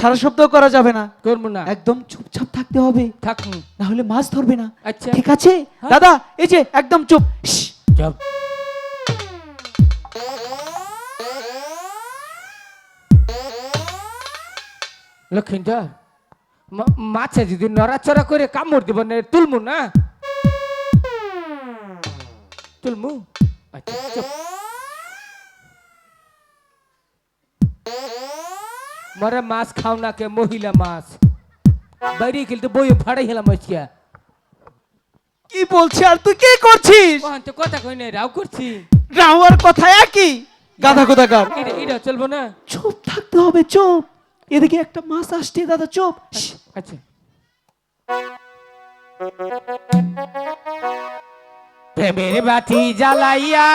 সারা শব্দ করা যাবে না। করব না। একদম চুপচাপ থাকতে হবে। থাকুন। না হলে মাছ ধরবে না। আচ্ছা। ঠিক আছে? হ্যাঁ। দাদা এই যে একদম চুপ। লক্ষিন্দর মা- মাছে যদি নড়াচড়া করে কামড় দিব না তুলমু না? তুলমু? আচ্ছা চুপ। মরে মাছ খাও না কে মহিলা মাছ বাইরে খেলতে বই ফাড়াই হেলাম আজকে কি বলছে আর তুই কি করছিস তো কথা কই নাই রাও করছি রাহুয়ার কথা একই গাধা কোথাকার এটা এটা চলবো না চুপ থাকতে হবে চুপ এদিকে একটা মাছ আসছে দাদা চুপ। শ্, আচ্ছা। প্রেমের বাতি জ্বালাইয়া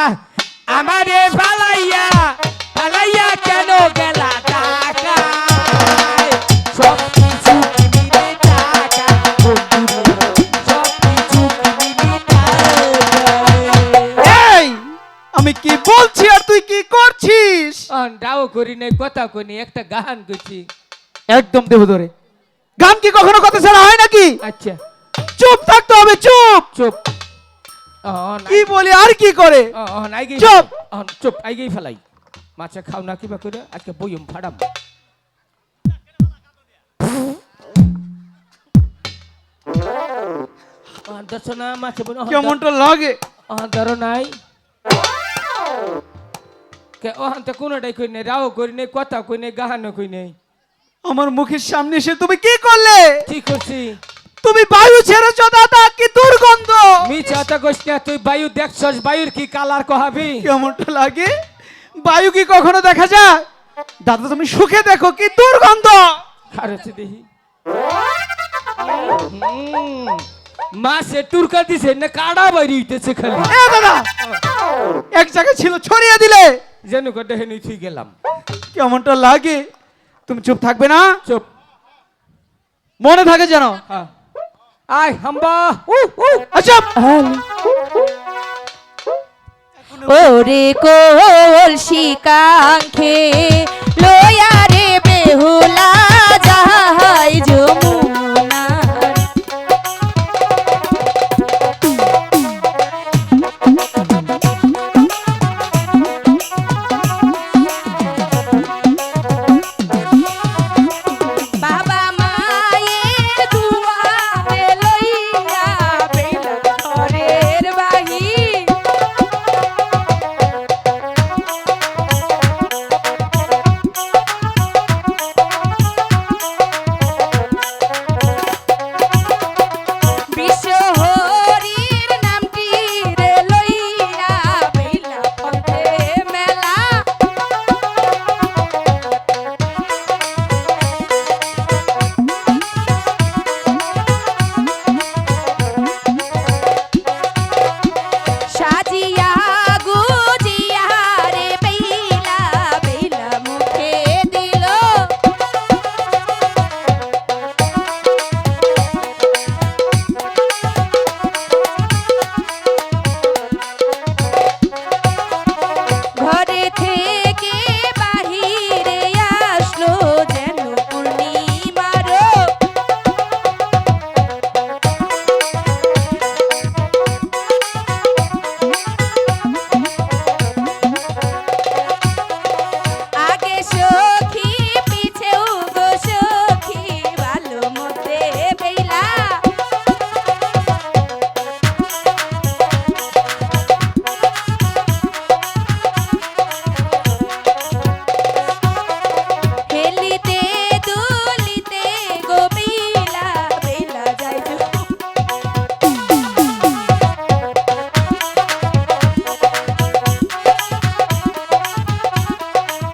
আমারে ফালাইয়া ফালাইয়া কেন গেলা? করছিস করি নাই কথা কই নাই, একটা গান করছি একদম দেব ধরে। গান কি কখনো কথা ছাড়া হয় নাকি? আচ্ছা। চুপ থাকতে হবে চুপ। চুপ। কি বলি আর কি করে? চুপ! চুপ আইগেই ফেলাই। মাছে খাও না কিবা করে আজকে বইম ফাড়াম। অন দর্শ না মাছে বনো কেমনটা লাগে? ধরো নাই। কে ওহান তো কোনোটাই কই নাই রাও করি নাই কথা কই নাই গাহানো কই নাই। আমার মুখের সামনে এসে তুমি কি করলে? ঠিক করছি? তুমি বায়ু ছেড়েছো দাদা কি দুর্গন্ধ। মি চাতা কইস না তুই বায়ু দেখছস বায়ুর কি কালার কহাবি কেমনটা লাগে? বায়ু কি কখনো দেখা যায়? দাদা তুমি সুখে দেখো কি দুর্গন্ধ। খারছে দেখি। মাছে টুরকা দিছে না কাড়া বাইরে হইতেছে খালি। এ দাদা এক জায়গায় ছিল ছড়িয়ে দিলে। যেন নিয়ে থুই গেলাম। কেমনটা লাগে? তুমি চুপ থাকবে না? চুপ। মনে থাকে যেন? হ্যাঁ। আয় হাম্বা। উ উ আচ্ছা। ওরে কোল শিকাঙ্ক্ষে লয়া